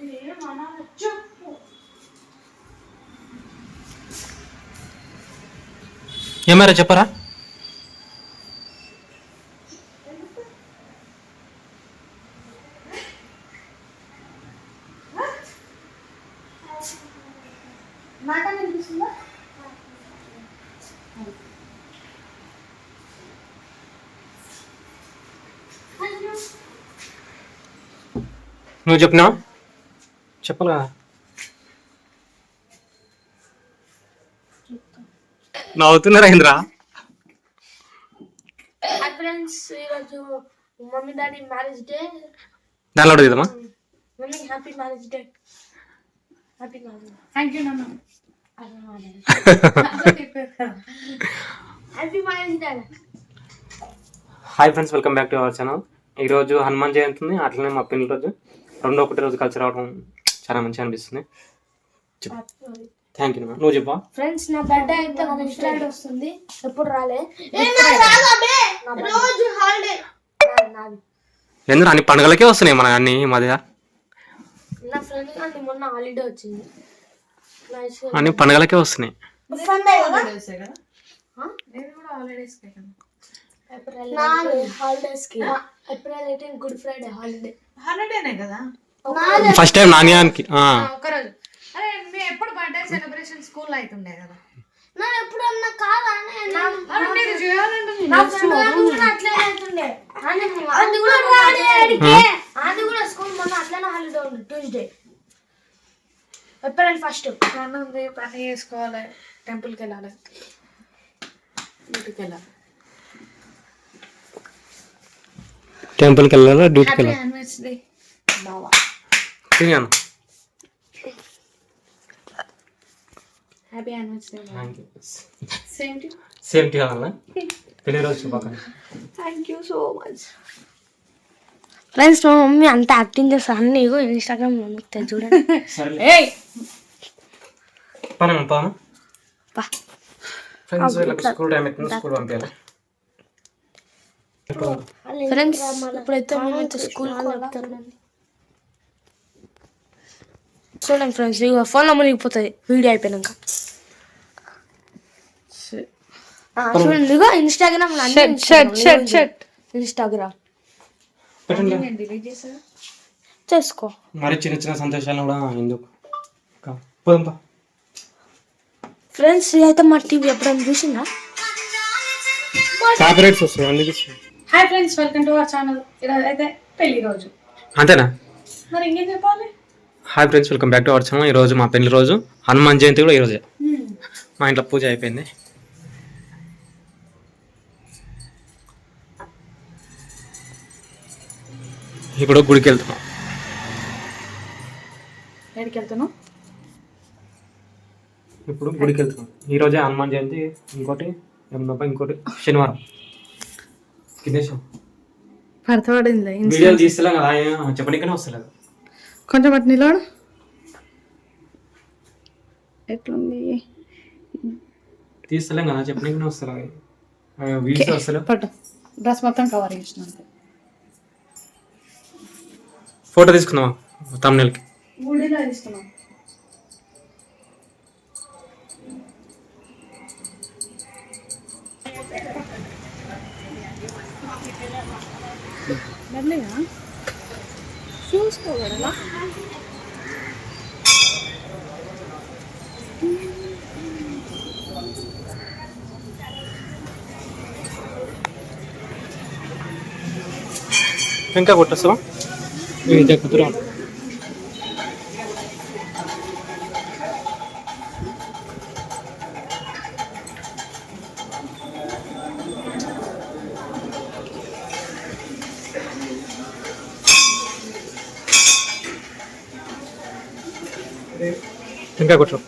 ఏమనాలి ఏమారా చెప్పరా? నువ్వు చెప్పినా చెప్పాలా నవ్వుతున్నారా ఇంద్రా. హాయ్ ఫ్రెండ్స్ ఈరోజు మమ్మీ డాడీ మ్యారేజ్ డే. దానిలో దిగుదామా mummy happy marriage day. Happy marriage thank you నాన్న. Happy marriage day. Hi friends welcome back to our channel ఈరోజు హనుమాన్ జయంతి ఉంది. అట్లనే మా పిల్లల రోజు. రెండో ఒకటి రోజు కలిసి రావడం చాలా మంచిగా అనిపిస్తుంది. థ్యాంక్ యూ నువ్వు చెప్పా. ఫ్రెండ్స్ నా బర్త్డే అయితే నెక్స్ట్ ఫ్రైడే వస్తుంది. ఎప్పుడు రాలే? రోజు హాలిడే ఎందుకు అన్ని పండుగలకే వస్తున్నాయి మన అన్ని మధ్య? నా ఫ్రెండ్ కానీ మొన్న హాలిడే వచ్చింది. నైస్ అన్ని పండుగలకే వస్తున్నాయి. సండే హాలిడేసే కదా? నేను కూడా హాలిడేస్ కదా. April హాలిడేస్కి. April eighteen good Friday holiday హాలిడేనే కదా? ఫస్ట్ టైం నాణ్యానికి ఒకరోజు. అరే మేము ఎప్పుడు బర్త్డే సెలబ్రేషన్ స్కూల్ అవుతుండే కదా. మరి అవుతుండే అది కూడా స్కూల్ మొన్న అట్లనే హాలిడే ఉంది ట్యూస్డే ఏప్రిల్ ఫస్ట్ పని ఉంది పని చేసుకోవాలి. టెంపుల్కి వెళ్ళాలి. డ్యూటీకి వెళ్ళాలి. టెంపుల్కి వెళ్ళాలా? డ్యూటీకి వెళ్ళాలి? యానివర్సరీ బావా తిరిగాను happy anniversary same to same tea కావాలా పెళ్ళి రోజు శుభాకాంక్ష thank you so much friends మా మమ్మీ అంత యాక్టింగ్ చేస్తా అన్ని ఇగో ఇన్స్టాగ్రామ్లో నొక్కుతాయి చూడండి. సరే ఏయ్! పని పాను పా. ఫ్రెండ్స్ వీళ్ళకి స్కూల్ టైం అవుతుంది స్కూల్ పంపించాలి. ఫ్రెండ్స్ ఇప్పుడైతే మేమైతే స్కూల్ చూడండి ఫ్రెండ్స్ ఇగో ఫోన్లో మునిగిపోతుంది వీడియో అయిపోయినాక ఆ, చూడండి ఇగో ఇన్స్టాగ్రామ్ ఇన్స్టాగ్రామ్ చేసుకో మరి చిన్న చిన్న కూడా ఎందుకు ఫ్రెండ్స్ ఇదైతే మా టీవీ ఎప్పుడైనా చూసిందా కాపీరైట్స్ వస్తాయి అందుకే hi friends welcome to our channel ఈరోజు అయితే పెళ్ళి రోజు అంతేనా మరి ఇంకేం చెప్పాలి hi friends welcome back to our channel ఈరోజు మా పెళ్ళి రోజు. హనుమాన్ జయంతి కూడా ఈరోజే. మా ఇంట్లో పూజ అయిపోయింది. ఇప్పుడు గుడికి వెళ్తున్నాం. ఎక్కడికి వెళ్తున్నావు? ఇప్పుడు గుడికి వెళ్తున్నాం. ఈరోజే హనుమాన్ జయంతి. ఇంకోటి ఏమన్నా ఇంకోటి. శనివారం. పడతపడింది వీడియోలు తీస్తలేం కదా ఏం చెప్పడానికనే వస్తలేదు. కొంచెం అటు నిలబడు. ఎట్లుంది? తీస్తలేం కదా వస్తలేవు పట్టు. డ్రెస్ మొత్తం కవర్ చేసిన ఫోటో తీసుకుందాం తమ్నెల్కి గుడిలో తీసుకున్నాం చూసుకోగలరా ఇంకా కొట్టేస్తావా ఇది కుదురు Venga, cuatro.